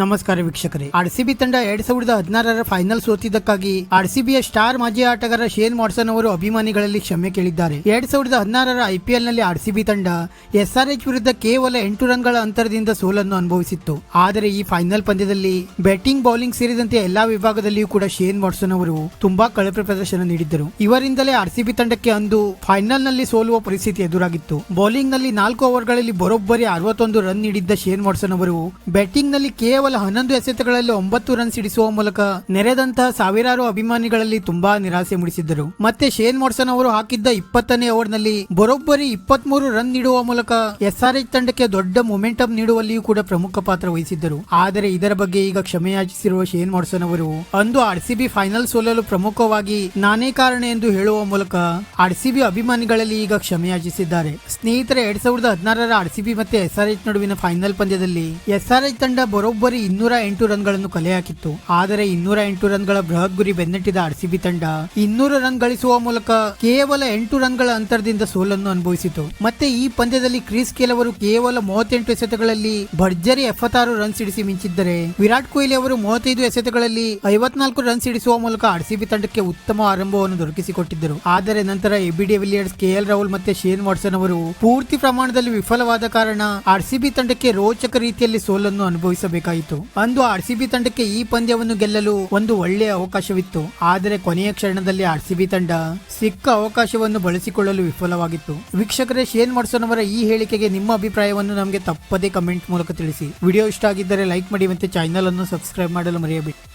ನಮಸ್ಕಾರ ವೀಕ್ಷಕರೇ. ಆರ್ಸಿಬಿ ತಂಡ ಎರಡ್ ಸಾವಿರದ ಹದಿನಾರರ ಫೈನಲ್ ಸೋತಿದ್ದಕ್ಕಾಗಿ ಆರ್ಸಿಬಿಯ ಸ್ಟಾರ್ ಮಾಜಿ ಆಟಗಾರ ಶೇನ್ ವಾಟ್ಸನ್ ಅವರು ಅಭಿಮಾನಿಗಳಲ್ಲಿ ಕ್ಷಮೆ ಕೇಳಿದ್ದಾರೆ. ಎರಡ್ ಸಾವಿರದ ಹದಿನಾರರ ಐಪಿಎಲ್ನಲ್ಲಿ ಆರ್ಸಿಬಿ ತಂಡ ಎಸ್ಆರ್ಎಚ್ ವಿರುದ್ಧ ಕೇವಲ ಎಂಟು ರನ್ಗಳ ಅಂತರದಿಂದ ಸೋಲನ್ನು ಅನುಭವಿಸಿತ್ತು. ಆದರೆ ಈ ಫೈನಲ್ ಪಂದ್ಯದಲ್ಲಿ ಬ್ಯಾಟಿಂಗ್ ಬೌಲಿಂಗ್ ಸೇರಿದಂತೆ ಎಲ್ಲಾ ವಿಭಾಗದಲ್ಲಿಯೂ ಕೂಡ ಶೇನ್ ವಾಟ್ಸನ್ ಅವರು ತುಂಬಾ ಕಳಪೆ ಪ್ರದರ್ಶನ ನೀಡಿದ್ದರು. ಇವರಿಂದಲೇ ಆರ್ಸಿಬಿ ತಂಡಕ್ಕೆ ಅಂದು ಫೈನಲ್ನಲ್ಲಿ ಸೋಲುವ ಪರಿಸ್ಥಿತಿ ಎದುರಾಗಿತ್ತು. ಬೌಲಿಂಗ್ನಲ್ಲಿ ನಾಲ್ಕು ಓವರ್ಗಳಲ್ಲಿ ಬರೋಬ್ಬರಿ ಅರವತ್ತೊಂದು ರನ್ ನೀಡಿದ್ದ ಶೇನ್ ವಾಟ್ಸನ್ ಅವರು ಬ್ಯಾಟಿಂಗ್ನಲ್ಲಿ ಕೇವಲ ಹನ್ನೊಂದು ಎಸೆತಗಳಲ್ಲಿ ಒಂಬತ್ತು ರನ್ ಸಿಡಿಸುವ ಮೂಲಕ ನೆರೆದಂತಹ ಸಾವಿರಾರು ಅಭಿಮಾನಿಗಳಲ್ಲಿ ತುಂಬಾ ನಿರಾಸೆ ಮೂಡಿಸಿದ್ದರು. ಮತ್ತೆ ಶೇನ್ ವಾಟ್ಸನ್ ಅವರು ಹಾಕಿದ್ದ ಇಪ್ಪತ್ತನೇ ಓವರ್ನಲ್ಲಿ ಬರೋಬ್ಬರಿ ಇಪ್ಪತ್ಮೂರು ರನ್ ನೀಡುವ ಮೂಲಕ ಎಸ್ಆರ್ಎಚ್ ತಂಡಕ್ಕೆ ದೊಡ್ಡ ಮೊಮೆಂಟಮ್ ನೀಡುವಲ್ಲಿಯೂ ಕೂಡ ಪ್ರಮುಖ ಪಾತ್ರ ವಹಿಸಿದ್ದರು. ಆದರೆ ಇದರ ಬಗ್ಗೆ ಈಗ ಕ್ಷಮೆಯಾಚಿಸಿರುವ ಶೇನ್ ವಾಟ್ಸನ್ ಅವರು, ಅಂದು ಆರ್ಸಿಬಿ ಫೈನಲ್ ಸೋಲಲು ಪ್ರಮುಖವಾಗಿ ನಾನೇ ಕಾರಣ ಎಂದು ಹೇಳುವ ಮೂಲಕ ಆರ್ಸಿಬಿ ಅಭಿಮಾನಿಗಳಲ್ಲಿ ಈಗ ಕ್ಷಮೆಯಾಚಿಸಿದ್ದಾರೆ ಸ್ನೇಹಿತರೆ, ಎರಡ್ ಸಾವಿರದ ಹದಿನಾರರ ಆರ್ಸಿಬಿ ಮತ್ತೆ ಎಸ್ಆರ್ಎಚ್ ನಡುವಿನ ಫೈನಲ್ ಪಂದ್ಯದಲ್ಲಿ ಎಸ್ಆರ್ಎಚ್ ತಂಡ ಬರೋಬ್ಬರಿ ಇನ್ನೂರ ಎಂಟು ರನ್ಗಳನ್ನು ಕಲೆ ಹಾಕಿತ್ತು. ಆದರೆ ಇನ್ನೂರ ಎಂಟು ರನ್ಗಳ ಬೃಹತ್ ಗುರಿ ಬೆನ್ನಟ್ಟಿದ ಆರ್ಸಿಬಿ ತಂಡ ಇನ್ನೂರು ರನ್ ಗಳಿಸುವ ಮೂಲಕ ಕೇವಲ ಎಂಟು ರನ್ಗಳ ಅಂತರದಿಂದ ಸೋಲನ್ನು ಅನುಭವಿಸಿತು. ಮತ್ತೆ ಈ ಪಂದ್ಯದಲ್ಲಿ ಕ್ರೀಸ್ ಅವರು ಕೇವಲ ಮೂವತ್ತೆಂಟು ಎಸೆತಗಳಲ್ಲಿ ಭರ್ಜರಿ ಎಪ್ಪತ್ತಾರು ರನ್ ಸಿಡಿಸಿ ಮಿಂಚಿದ್ದರೆ, ವಿರಾಟ್ ಕೊಹ್ಲಿ ಅವರು ಮೂವತ್ತೈದು ಎಸೆತಗಳಲ್ಲಿ ಐವತ್ನಾಲ್ಕು ರನ್ ಸಿಡಿಸುವ ಮೂಲಕ ಆರ್ಸಿಬಿ ತಂಡಕ್ಕೆ ಉತ್ತಮ ಆರಂಭವನ್ನು ದೊರಕಿಸಿಕೊಟ್ಟಿದ್ದರು. ಆದರೆ ನಂತರ ಎಬಿಡಿ ವಿಲಿಯರ್ಸ್ ಕೆಎಲ್ ರಾಹುಲ್ ಮತ್ತೆ ಶೇನ್ ವಾಟ್ಸನ್ ಅವರು ಪೂರ್ತಿ ಪ್ರಮಾಣದಲ್ಲಿ ವಿಫಲವಾದ ಕಾರಣ ಆರ್ಸಿಬಿ ತಂಡಕ್ಕೆ ರೋಚಕ ರೀತಿಯಲ್ಲಿ ಸೋಲನ್ನು ಅನುಭವಿಸಬೇಕಾಯಿತು. ಅಂದು ಆರ್ಸಿಬಿ ತಂಡಕ್ಕೆ ಈ ಪಂದ್ಯವನ್ನು ಗೆಲ್ಲಲು ಒಂದು ಒಳ್ಳೆಯ ಅವಕಾಶವಿತ್ತು. ಆದರೆ ಕೊನೆಯ ಕ್ಷಣದಲ್ಲಿ ಆರ್ಸಿಬಿ ತಂಡ ಸಿಕ್ಕ ಅವಕಾಶವನ್ನು ಬಳಸಿಕೊಳ್ಳಲು ವಿಫಲವಾಗಿತ್ತು. ವೀಕ್ಷಕರೇ, ಶೇನ್ ವಾಟ್ಸನ್ ಅವರ ಈ ಹೇಳಿಕೆಗೆ ನಿಮ್ಮ ಅಭಿಪ್ರಾಯವನ್ನು ನಮಗೆ ತಪ್ಪದೇ ಕಮೆಂಟ್ ಮೂಲಕ ತಿಳಿಸಿ. ವಿಡಿಯೋ ಇಷ್ಟ ಆಗಿದ್ದರೆ ಲೈಕ್ ಮಾಡಿ ಮತ್ತೆ ಚಾನೆಲ್ ಅನ್ನು ಸಬ್ಸ್ಕ್ರೈಬ್ ಮಾಡಲು ಮರೆಯಬೇಡಿ.